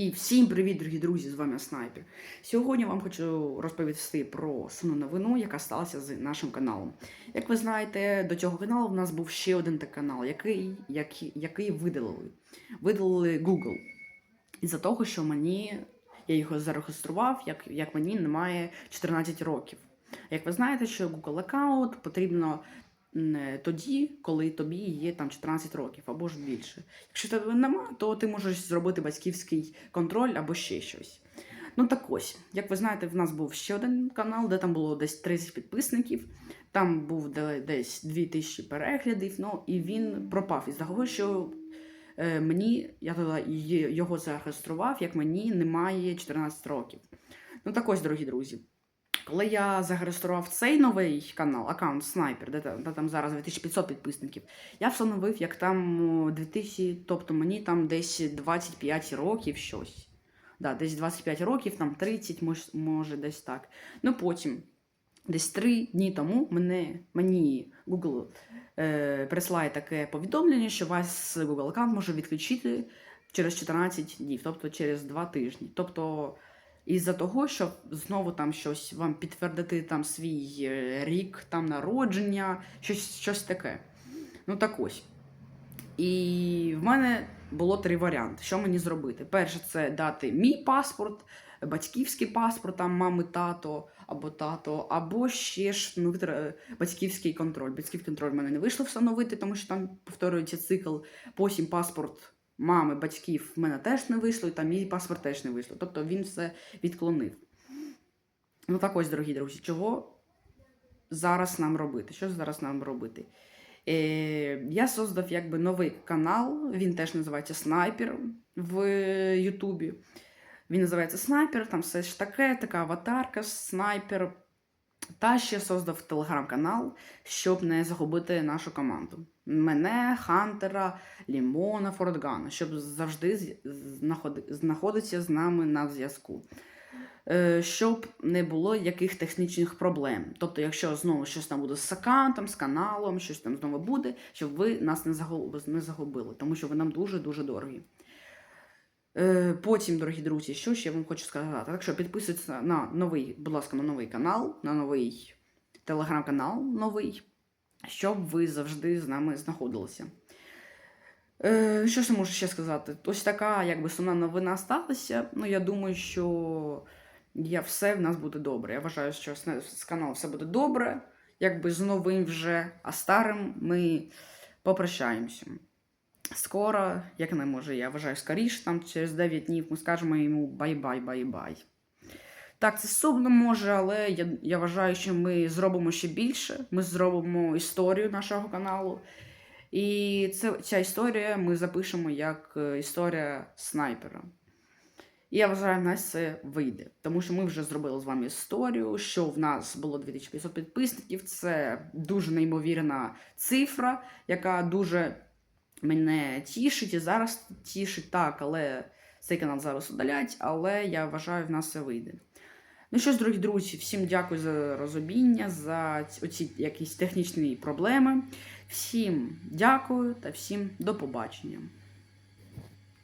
І всім привіт, дорогі друзі! З вами Снайпер. Сьогодні вам хочу розповісти про сумну новину, яка сталася з нашим каналом. Як ви знаєте, до цього каналу в нас був ще один так канал, який, який, який видалили. Видалили Google. Із-за того, що мені я його зареєстрував, як, як мені немає 14 років. Як ви знаєте, що Google аккаунт потрібно тоді, коли тобі є там 14 років або ж більше. Якщо тебе нема, то ти можеш зробити батьківський контроль або ще щось. Ну так ось, як ви знаєте, в нас був ще один канал, де там було десь 30 підписників. Там був десь 2000 переглядів, ну і він пропав із того, що е, мені, я тоді його зареєстрував, як мені немає 14 років. Ну так ось, дорогі друзі. Коли я зареєстрував цей новий канал, аккаунт Снайпер, де, де там зараз 2500 підписників, я встановив, як там 2000, тобто мені там десь 25 років щось. Да, десь 25 років, там 30, мож, може, десь так. Ну потім, десь 3 дні тому, мене, мені Google е, присилає таке повідомлення, що вас Google аккаунт може відключити через 14 днів, тобто через 2 тижні. Тобто, із-за того, що знову там щось вам підтвердити там свій е, рік там народження, щось, щось таке. Ну так ось. І в мене було три варіанти, що мені зробити. Перше, це дати мій паспорт, батьківський паспорт, там мами, тато або тато, або ще ж ну, батьківський контроль. Батьківський контроль в мене не вийшло встановити, тому що там повторюється цикл. Потім паспорт мами, батьків в мене теж не вийшло, і там мій паспорт теж не вийшло. Тобто він все відклонив. Ну так ось, дорогі друзі, чого зараз нам робити? Що зараз нам робити? Е, я создав якби новий канал, він теж називається Снайпер в Ютубі. Він називається Снайпер, там все ж таке, така аватарка, снайпер. Та ще создав телеграм-канал, щоб не загубити нашу команду. Мене, Хантера, Лімона, Фортгана, щоб завжди знаходитися з нами на зв'язку. Е, Щоб не було яких технічних проблем. Тобто, якщо знову щось там буде з аккаунтом, з каналом, щось там знову буде, щоб ви нас не загубили, тому що ви нам дуже-дуже дорогі. Е, Потім, дорогі друзі, що ще вам хочу сказати? Так що підписуйтесь на новий, будь ласка, на новий канал, на новий телеграм-канал новий, щоб ви завжди з нами знаходилися. Е, що ж я можу ще сказати? Ось така, якби сумна новина сталася. Ну, я думаю, що я, все в нас буде добре. Я вважаю, що з, каналом все буде добре, якби з новим вже, а старим ми попрощаємося. Скоро, як не може, я вважаю, скоріше, там через 9 днів ми скажемо йому бай-бай, бай-бай. Так, це сумно може, але я, я вважаю, що ми зробимо ще більше. Ми зробимо історію нашого каналу. І це, ця історія ми запишемо як е, історія снайпера. І я вважаю, в нас це вийде. Тому що ми вже зробили з вами історію, що в нас було 2500 підписників. Це дуже неймовірна цифра, яка дуже мене тішить і зараз тішить так, але цей канал зараз удалять, але я вважаю, в нас це вийде. Ну що ж, дорогі друзі, всім дякую за розуміння, за ці- оці якісь технічні проблеми. Всім дякую та всім до побачення.